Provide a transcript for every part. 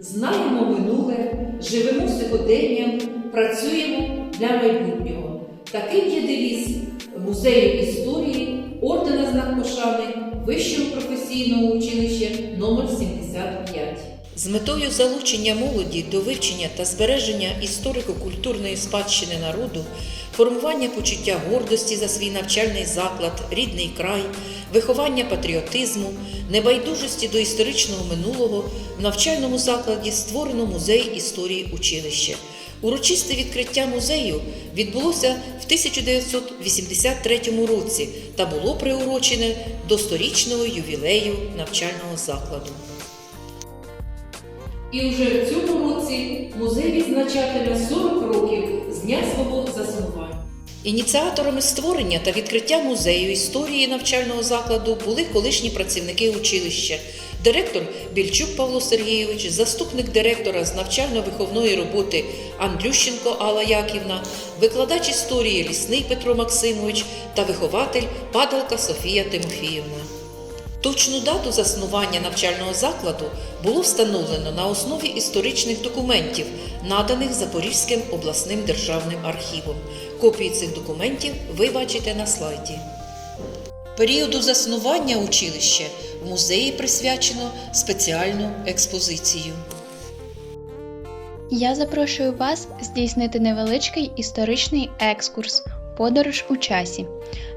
Знаємо минуле, живемо сьогоденням, працюємо для майбутнього. Таким є девіз музею історії ордена знак пошани Вищого професійного училища номер 75. З метою залучення молоді до вивчення та збереження історико-культурної спадщини народу, формування почуття гордості за свій навчальний заклад, рідний край, виховання патріотизму, небайдужості до історичного минулого в навчальному закладі створено музей історії училища. Урочисте відкриття музею відбулося в 1983 році та було приурочене до сторічного ювілею навчального закладу. І вже в цьому році музей відзначатиме 40 років з дня свого заснування. Ініціаторами створення та відкриття музею історії навчального закладу були колишні працівники училища, директор Більчук Павло Сергійович, заступник директора з навчально-виховної роботи Андрющенко Алла Яківна, викладач історії Лісний Петро Максимович та вихователь Падалка Софія Тимофіївна. Точну дату заснування навчального закладу було встановлено на основі історичних документів, наданих Запорізьким обласним державним архівом. Копії цих документів ви бачите на слайді. Періоду заснування училища в музеї присвячено спеціальну експозицію. Я запрошую вас здійснити невеличкий історичний екскурс Подорож у часі.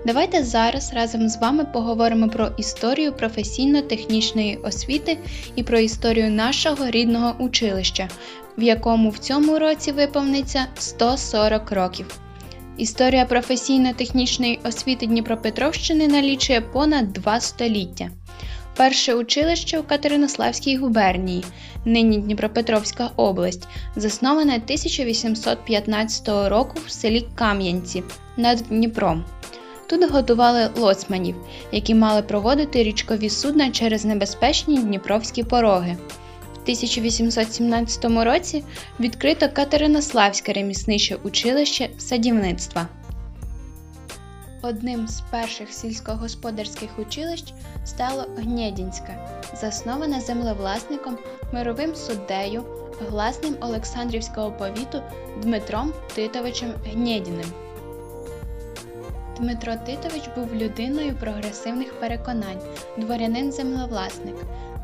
Давайте зараз разом з вами поговоримо про історію професійно-технічної освіти і про історію нашого рідного училища, в якому в цьому році виповниться 140 років. Історія професійно-технічної освіти Дніпропетровщини налічує понад два століття. Перше училище у Катеринославській губернії, нині Дніпропетровська область, засноване 1815 року в селі Кам'янці над Дніпром. Тут готували лоцманів, які мали проводити річкові судна через небезпечні дніпровські пороги. В 1817 році відкрито Катеринославське ремісниче училище садівництва. Одним з перших сільськогосподарських училищ стало Гнєдінське, засноване землевласником, мировим суддею, гласним Олександрівського повіту Дмитром Титовичем Гнєдіним. Дмитро Титович був людиною прогресивних переконань, дворянин-землевласник.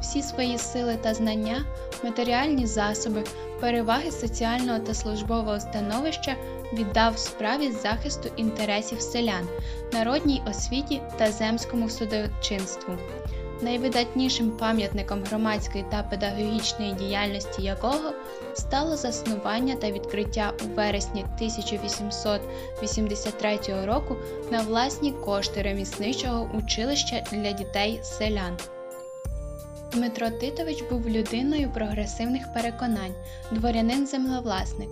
Всі свої сили та знання, матеріальні засоби, переваги соціального та службового становища віддав справі захисту інтересів селян, народній освіті та земському судочинству. Найвидатнішим пам'ятником громадської та педагогічної діяльності якого стало заснування та відкриття у вересні 1883 року на власні кошти ремісничого училища для дітей селян. Дмитро Титович був людиною прогресивних переконань, дворянин-землевласник.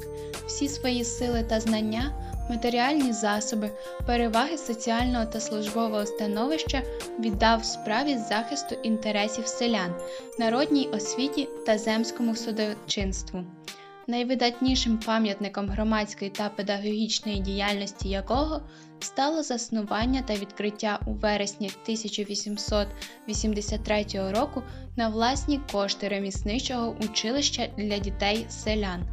Всі свої сили та знання, матеріальні засоби, переваги соціального та службового становища віддав справі захисту інтересів селян, народній освіті та земському судочинству. Найвидатнішим пам'ятником громадської та педагогічної діяльності якого стало заснування та відкриття у вересні 1883 року на власні кошти ремісничого училища для дітей селян.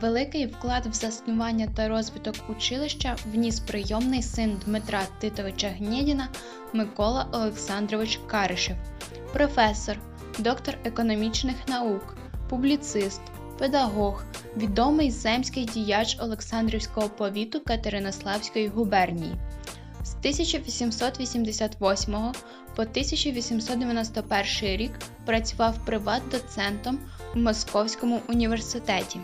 Великий вклад в заснування та розвиток училища вніс прийомний син Дмитра Титовича Гнєдіна Микола Олександрович Каришев, професор, доктор економічних наук, публіцист, педагог, відомий земський діяч Олександрівського повіту Катеринославської губернії. З 1888 по 1891 рік працював приват-доцентом у Московському університеті,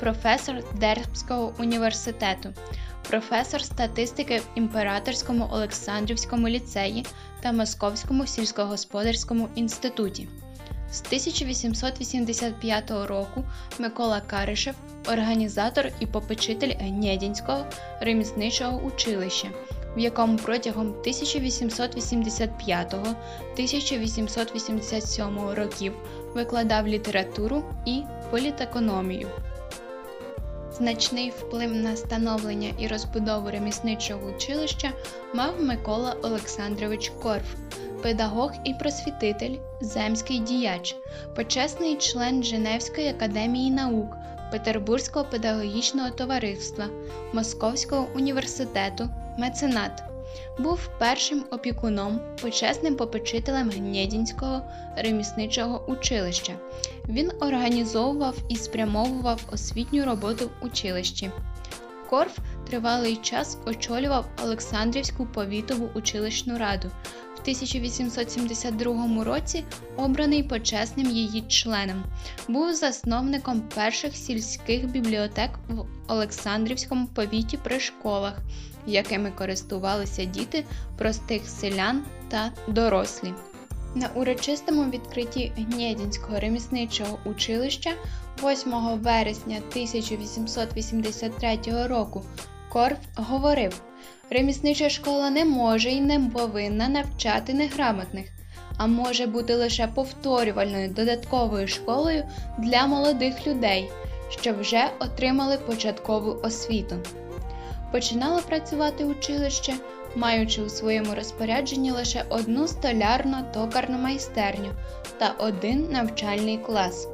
професор Дербського університету, професор статистики в Імператорському Олександрівському ліцеї та Московському сільськогосподарському інституті. З 1885 року Микола Каришев організатор і попечитель Гнєдінського ремісничого училища, в якому протягом 1885-1887 років викладав літературу і політекономію. Значний вплив на становлення і розбудову ремісничого училища мав Микола Олександрович Корф, педагог і просвітитель, земський діяч, почесний член Женевської академії наук, Петербурзького педагогічного товариства, Московського університету, меценат. Був першим опікуном, почесним попечителем Гнєдінського ремісничого училища. Він організовував і спрямовував освітню роботу в училищі. Корф тривалий час очолював Олександрівську повітову училищну раду. В 1872 році обраний почесним її членом. Був засновником перших сільських бібліотек в Олександрівському повіті при школах, якими користувалися діти простих селян та дорослі. На урочистому відкритті Гнєдінського ремісничого училища 8 вересня 1883 року Корф говорив: реміснича школа не може і не повинна навчати неграмотних, а може бути лише повторювальною додатковою школою для молодих людей, що вже отримали початкову освіту. Починало працювати училище, маючи у своєму розпорядженні лише одну столярно-токарну майстерню та один навчальний клас.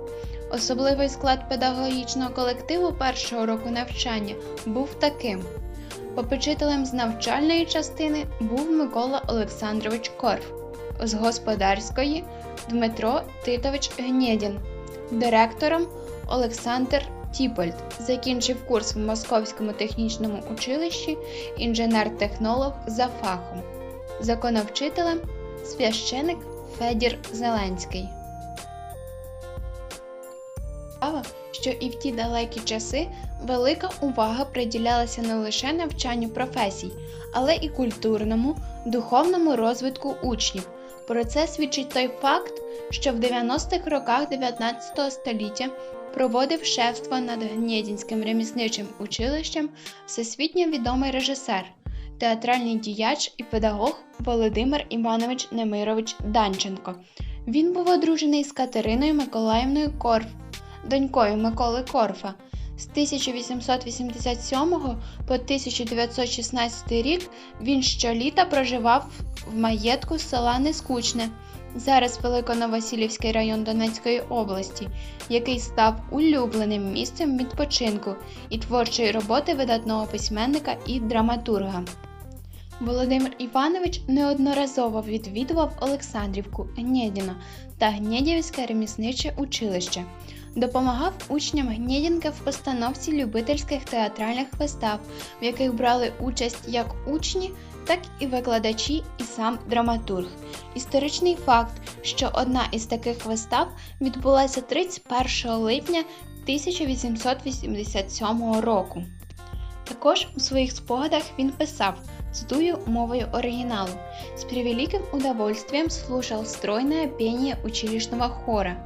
Особливий склад педагогічного колективу першого року навчання був таким: попечителем з навчальної частини був Микола Олександрович Корф, з господарської Дмитро Титович Гнєдін, директором Олександр Тіпольд закінчив курс в Московському технічному училищі інженер-технолог за фахом, законовчителем священик Федір Зеленський. Що і в ті далекі часи велика увага приділялася не лише навчанню професій, але і культурному, духовному розвитку учнів. Про це свідчить той факт, що в 90-х роках 19 століття проводив шефство над Гнєдінським ремісничим училищем всесвітньо відомий режисер, театральний діяч і педагог Володимир Іванович Немирович Данченко. Він був одружений з Катериною Миколаївною Корф, донькою Миколи Корфа. З 1887 по 1916 рік він щоліта проживав в маєтку села Нескучне, зараз Великоновосілівський район Донецької області, який став улюбленим місцем відпочинку і творчої роботи видатного письменника і драматурга. Володимир Іванович неодноразово відвідував Олександрівку, Гнєдіно та Гнєдівське ремісниче училище. Допомагав учням Гнєдінки в постановці любительських театральних вистав, в яких брали участь як учні, так і викладачі і сам драматург. Історичний факт, що одна із таких вистав відбулася 31 липня 1887 року. Також у своїх спогадах він писав, цитую мовою оригиналу, «С превеликим удовольствием слушал стройное пение училищного хора.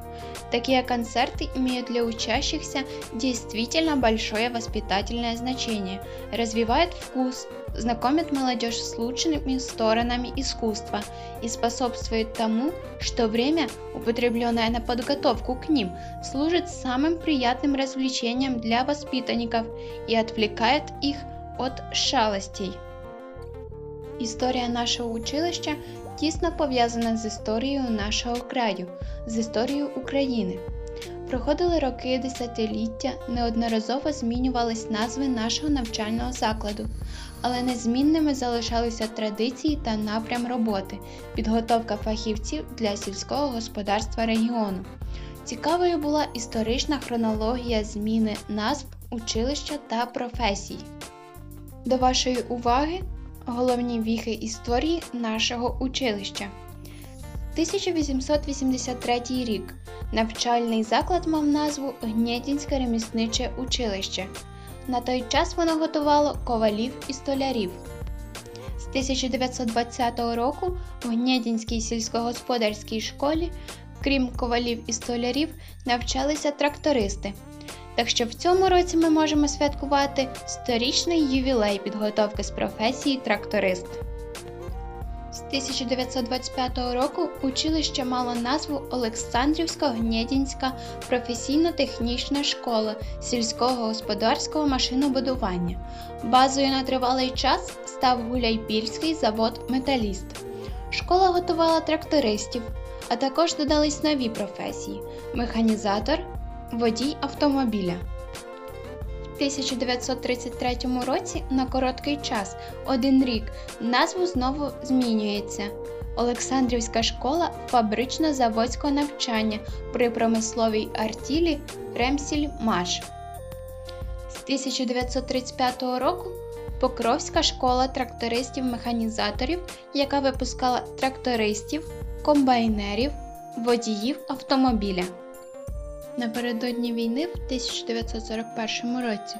Такие концерты имеют для учащихся действительно большое воспитательное значение, развивают вкус, знакомят молодежь с лучшими сторонами искусства и способствует тому, что время, употребленное на подготовку к ним, служит самым приятным развлечением для воспитанников и отвлекает их от шалостей. Історія нашого училища тісно пов'язана з історією нашого краю, з історією України. Проходили роки десятиліття, неодноразово змінювались назви нашого навчального закладу, але незмінними залишалися традиції та напрям роботи, підготовка фахівців для сільського господарства регіону. Цікавою була історична хронологія зміни назв училища та професій. До вашої уваги головні віхи історії нашого училища. 1883 рік. Навчальний заклад мав назву Гнєдінське ремісниче училище. На той час воно готувало ковалів і столярів. З 1920 року в Гнєдінській сільськогосподарській школі, крім ковалів і столярів, навчалися трактористи. Так що в цьому році ми можемо святкувати сторічний ювілей підготовки з професії тракторист. З 1925 року училище мало назву Олександрівська Гнєдінська професійно-технічна школа сільського господарського машинобудування. Базою на тривалий час став Гуляйпільський завод Металіст. Школа готувала трактористів, а також додались нові професії: механізатор, водій автомобіля. В 1933 році на короткий час, один рік, назву знову змінюється. Олександрівська школа фабрично-заводського навчання при промисловій артілі Ремсіль-Маш. З 1935 року Покровська школа трактористів-механізаторів, яка випускала трактористів, комбайнерів, водіїв автомобіля. Напередодні війни в 1941 році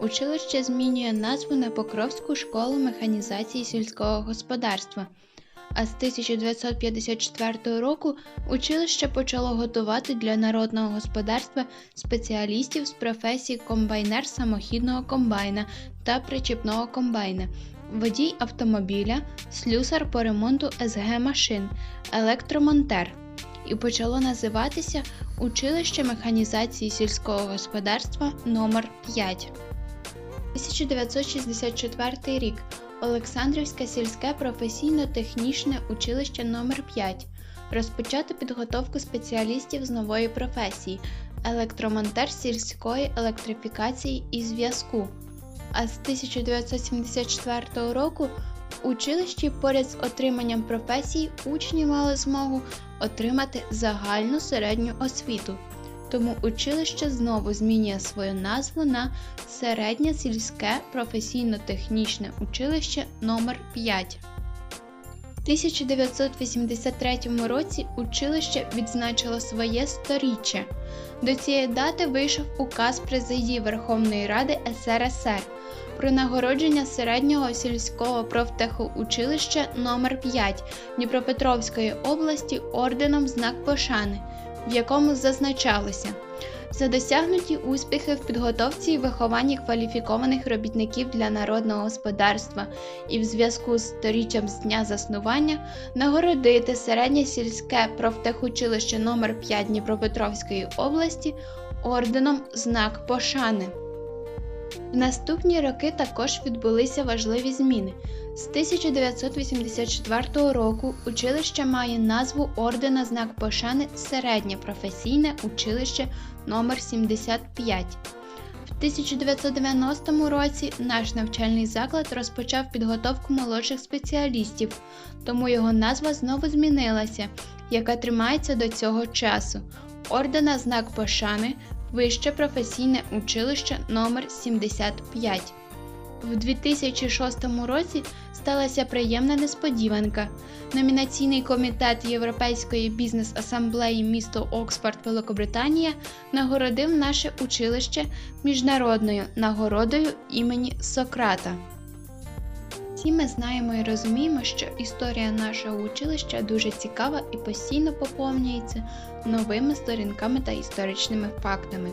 училище змінює назву на Покровську школу механізації сільського господарства. А з 1954 року училище почало готувати для народного господарства спеціалістів з професій комбайнер самохідного комбайна та причіпного комбайна, водій автомобіля, слюсар по ремонту СГ машин, електромонтер і почало називатися Училище механізації сільського господарства номер 5 1964 рік. Олександрівське сільське професійно-технічне училище номер 5 розпочато підготовку спеціалістів з нової професії електромонтер сільської електрифікації і зв'язку. А з 1974 року училищі поряд з отриманням професій учні мали змогу отримати загальну середню освіту. Тому училище знову змінює свою назву на Середнє сільське професійно-технічне училище номер 5 В 1983 році училище відзначило своє сторіччя. До цієї дати вийшов указ президії Верховної Ради СРСР про нагородження середнього сільського профтехоучилища номер 5 Дніпропетровської області орденом Знак Пошани, в якому зазначалося за досягнуті успіхи в підготовці і вихованні кваліфікованих робітників для народного господарства і в зв'язку з сторіччям з дня заснування нагородити середнє сільське профтехучилище номер 5 Дніпропетровської області орденом Знак Пошани. В наступні роки також відбулися важливі зміни. З 1984 року училище має назву ордена Знак Пошани Середнє професійне училище номер 75 В 1990 році наш навчальний заклад розпочав підготовку молодших спеціалістів, тому його назва знову змінилася, яка тримається до цього часу. Ордена Знак Пошани Вище професійне училище номер 75 В 2006 році сталася приємна несподіванка. Номінаційний комітет Європейської бізнес-асамблеї місто Оксфорд, Великобританія нагородив наше училище міжнародною нагородою імені Сократа. Всі ми знаємо і розуміємо, що історія нашого училища дуже цікава і постійно поповнюється новими сторінками та історичними фактами.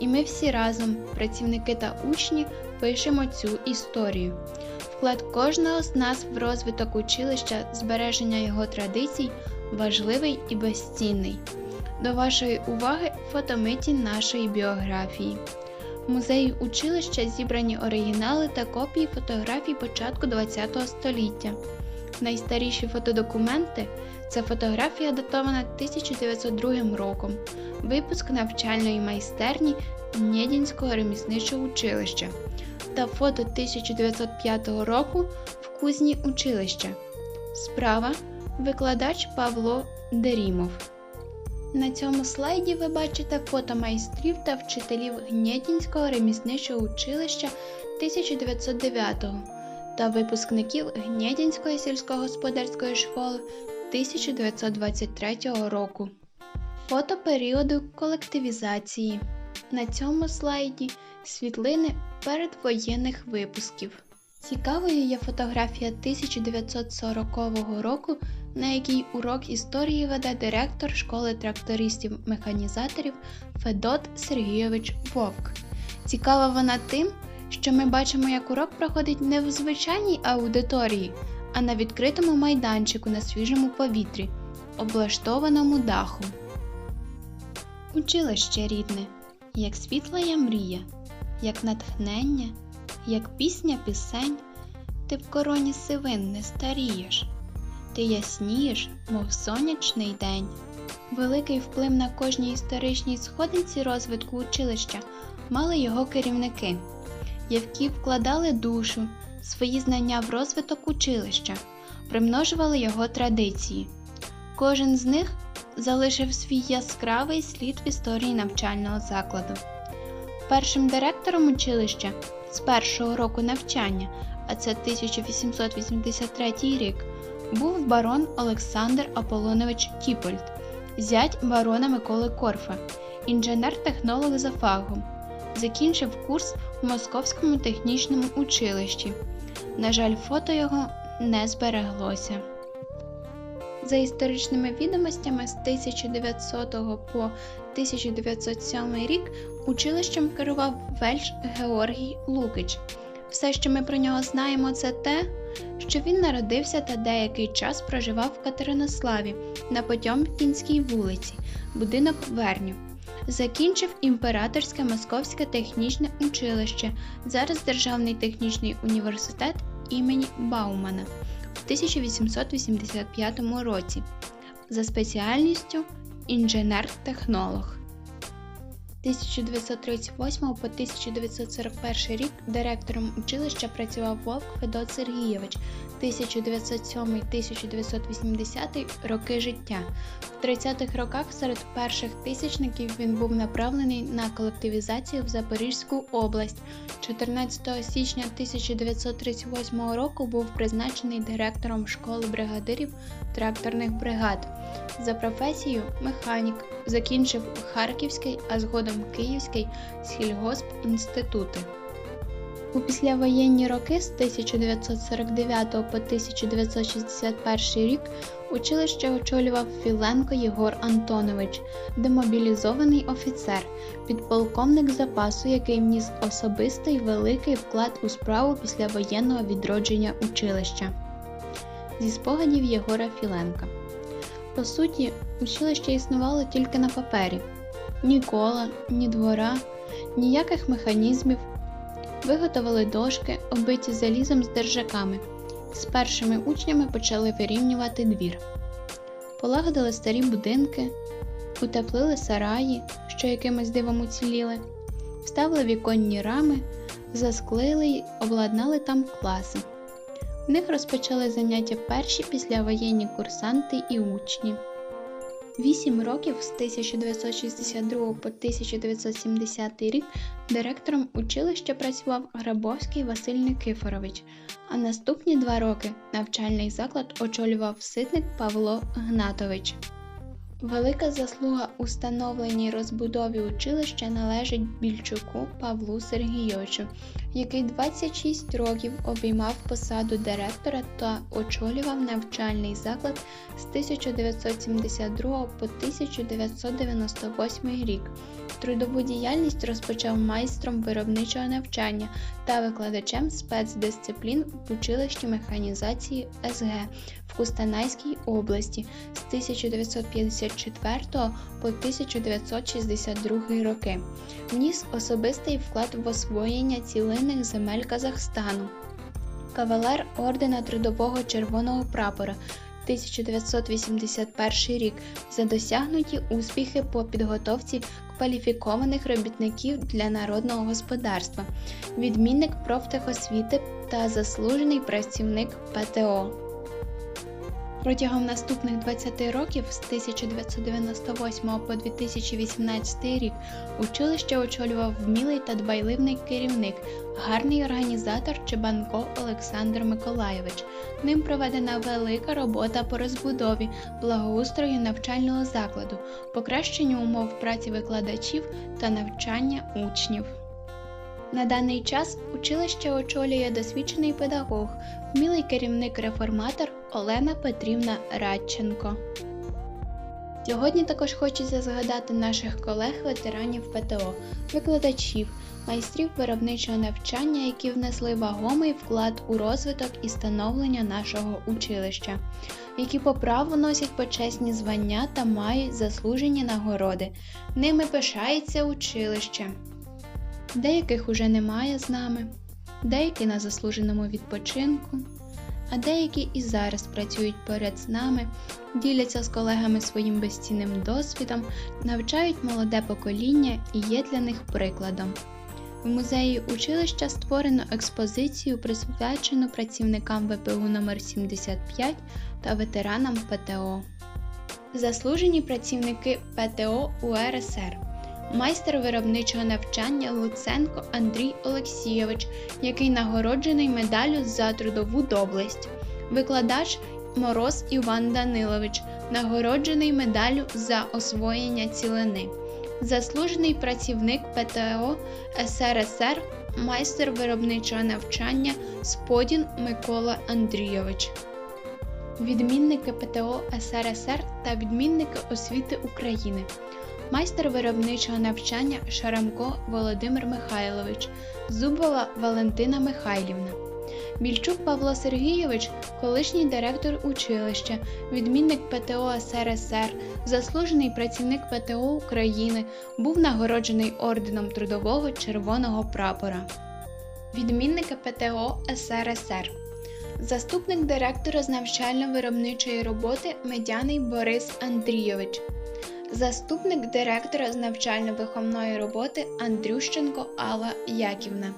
І ми всі разом, працівники та учні, пишемо цю історію. Вклад кожного з нас в розвиток училища, збереження його традицій важливий і безцінний. До вашої уваги фотомиті нашої біографії. В музеї училища зібрані оригінали та копії фотографій початку ХХ століття. Найстаріші фотодокументи це фотографія датована 1902 роком, випуск навчальної майстерні Нєдінського ремісничого училища та фото 1905 року в кузні училища. Справа викладач Павло Дерімов. На цьому слайді ви бачите фото майстрів та вчителів Гнєдінського ремісничого училища 1909 та випускників Гнєдінської сільськогосподарської школи 1923 року. Фото періоду колективізації. На цьому слайді світлини передвоєнних випусків. Цікавою є фотографія 1940 року, на якій урок історії веде директор школи трактористів-механізаторів Федот Сергійович Вовк. Цікава вона тим, що ми бачимо, як урок проходить не в звичайній аудиторії, а на відкритому майданчику на свіжому повітрі, облаштованому даху. Училище рідне, як світла я мрія, як натхнення, як пісня пісень, ти в короні сивин не старієш. ти яснієш, мов сонячний день. Великий вплив на кожній історичній сходинці розвитку училища мали його керівники, які вкладали душу, свої знання в розвиток училища, примножували його традиції. Кожен з них залишив свій яскравий слід в історії навчального закладу. Першим директором училища з першого року навчання, а це 1883 рік, був барон Олександр Аполонович Тіпольд, зять барона Миколи Корфа, інженер-технолог за фахом. Закінчив курс в Московському технічному училищі. На жаль, фото його не збереглося. За історичними відомостями з 1900 по 1907 рік училищем керував вельш Георгій Лукич. Все, що ми про нього знаємо, це те, що він народився та деякий час проживав в Катеринославі на Потьомкінській вулиці, будинок Верню. Закінчив імператорське Московське технічне училище, зараз Державний технічний університет імені Баумана в 1885 році за спеціальністю інженер-технолог. 1938 по 1941 рік директором училища працював Вовк Федот Сергійович 1907-1980 роки життя. В 30-х роках серед перших тисячників він був направлений на колективізацію в Запорізьку область. 14 січня 1938 року був призначений директором школи бригадирів тракторних бригад. За професією механік закінчив Харківський, а згодом Київський сільгоспінститути. У післявоєнні роки з 1949 по 1961 рік училище очолював Філенко Єгор Антонович, демобілізований офіцер, підполковник запасу, який вніс особистий великий вклад у справу післявоєнного відродження училища. Зі спогадів Єгора Філенка. По суті, училище існувало тільки на папері: ні кола, ні двора, ніяких механізмів. Виготовили дошки, оббиті залізом з держаками. З першими учнями почали вирівнювати двір. Полагодили старі будинки, утеплили сараї, що якимось дивом уціліли, вставили віконні рами, засклили й обладнали там класи. В них розпочали заняття перші післявоєнні курсанти і учні. Вісім років з 1962 по 1970 рік директором училища працював Грабовський Василь Никифорович, а наступні два роки навчальний заклад очолював ситник Павло Гнатович. Велика заслуга у встановленій розбудові училища належить Більчуку Павлу Сергійовичу, який 26 років обіймав посаду директора та очолював навчальний заклад з 1972 по 1998 рік. Трудову діяльність розпочав майстром виробничого навчання та викладачем спецдисциплін в училищі механізації СГ в Кустанайській області з 1954 по 1962 роки. Вніс особистий вклад в освоєння цілинних земель Казахстану. Кавалер ордена Трудового Червоного прапора 1981 рік за досягнуті успіхи по підготовці кваліфікованих робітників для народного господарства, відмінник профтехосвіти та заслужений працівник ПТО. Протягом наступних 20 років з 1998 по 2018 рік училище очолював вмілий та дбайливий керівник, гарний організатор Чебанко Олександр Миколайович. Ним проведена велика робота по розбудові, благоустрою навчального закладу, покращенню умов праці викладачів та навчання учнів. На даний час училище очолює досвідчений педагог, вмілий керівник-реформатор Олена Петрівна Радченко. Сьогодні також хочеться згадати наших колег-ветеранів ПТО, викладачів, майстрів виробничого навчання, які внесли вагомий вклад у розвиток і становлення нашого училища, які по праву носять почесні звання та мають заслужені нагороди. Ними пишається училище. Деяких уже немає з нами, деякі на заслуженому відпочинку, а деякі і зараз працюють поряд з нами, діляться з колегами своїм безцінним досвідом, навчають молоде покоління і є для них прикладом. В музеї училища створено експозицію, присвячену працівникам ВПУ номер 75 та ветеранам ПТО. Заслужені працівники ПТО УРСР. Майстер виробничого навчання Луценко Андрій Олексійович, який нагороджений медаллю за трудову доблесть. Викладач Мороз Іван Данилович, нагороджений медаллю за освоєння цілини. Заслужений працівник ПТО СРСР, майстер виробничого навчання Сподін Микола Андрійович. Відмінники ПТО СРСР та відмінники освіти України. Майстер виробничого навчання Шарамко Володимир Михайлович, Зубова Валентина Михайлівна. Більчук Павло Сергійович, колишній директор училища, відмінник ПТО СРСР, заслужений працівник ПТО України, був нагороджений орденом Трудового Червоного прапора. Відмінники ПТО СРСР. Заступник директора з навчально-виробничої роботи Медяний Борис Андрійович. Заступник директора з навчально-виховної роботи Андрющенко Алла Яківна.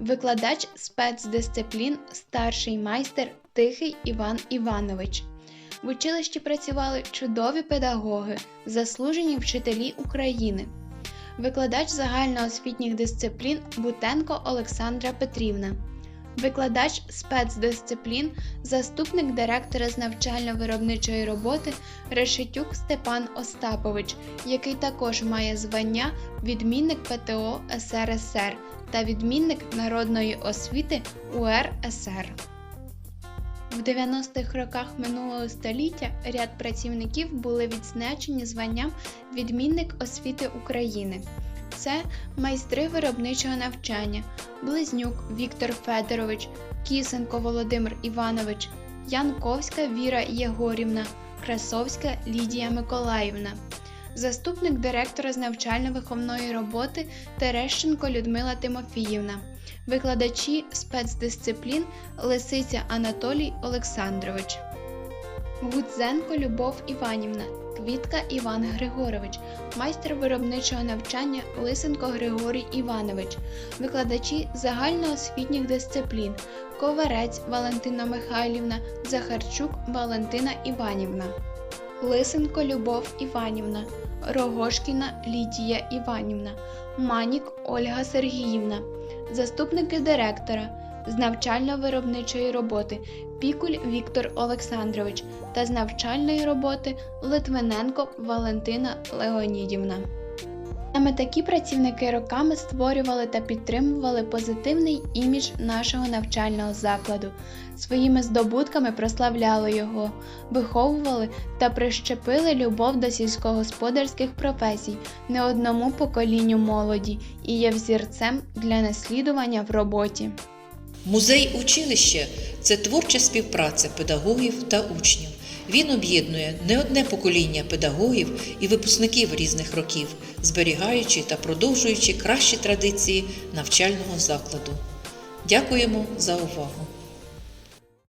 Викладач спецдисциплін, старший майстер Тихий Іван Іванович. В училищі працювали чудові педагоги, заслужені вчителі України. Викладач загальноосвітніх дисциплін Бутенко Олександра Петрівна. Викладач спецдисциплін, заступник директора з навчально-виробничої роботи Решетюк Степан Остапович, який також має звання відмінник ПТО СРСР та відмінник народної освіти УРСР. В 90-х роках минулого століття ряд працівників були відзначені званням відмінник освіти України. Це майстри виробничого навчання, Близнюк Віктор Федорович, Кісенко Володимир Іванович, Янковська Віра Єгорівна, Красовська Лідія Миколаївна, заступник директора з навчально-виховної роботи Терещенко Людмила Тимофіївна, викладачі спецдисциплін Лисиця Анатолій Олександрович, Гудзенко Любов Іванівна, Квітка Іван Григорович, майстер виробничого навчання Лисенко Григорій Іванович, викладачі загальноосвітніх дисциплін Коварець Валентина Михайлівна, Захарчук Валентина Іванівна, Лисенко Любов Іванівна, Рогошкіна Лідія Іванівна, Манік Ольга Сергіївна, заступники директора з навчально-виробничої роботи Пікуль Віктор Олександрович та з навчальної роботи Литвиненко Валентина Леонідівна. Саме такі працівники роками створювали та підтримували позитивний імідж нашого навчального закладу, своїми здобутками прославляли його, виховували та прищепили любов до сільськогосподарських професій не одному поколінню молоді і є взірцем для наслідування в роботі. Музей училища це творча співпраця педагогів та учнів. Він об'єднує не одне покоління педагогів і випускників різних років, зберігаючи та продовжуючи кращі традиції навчального закладу. Дякуємо за увагу!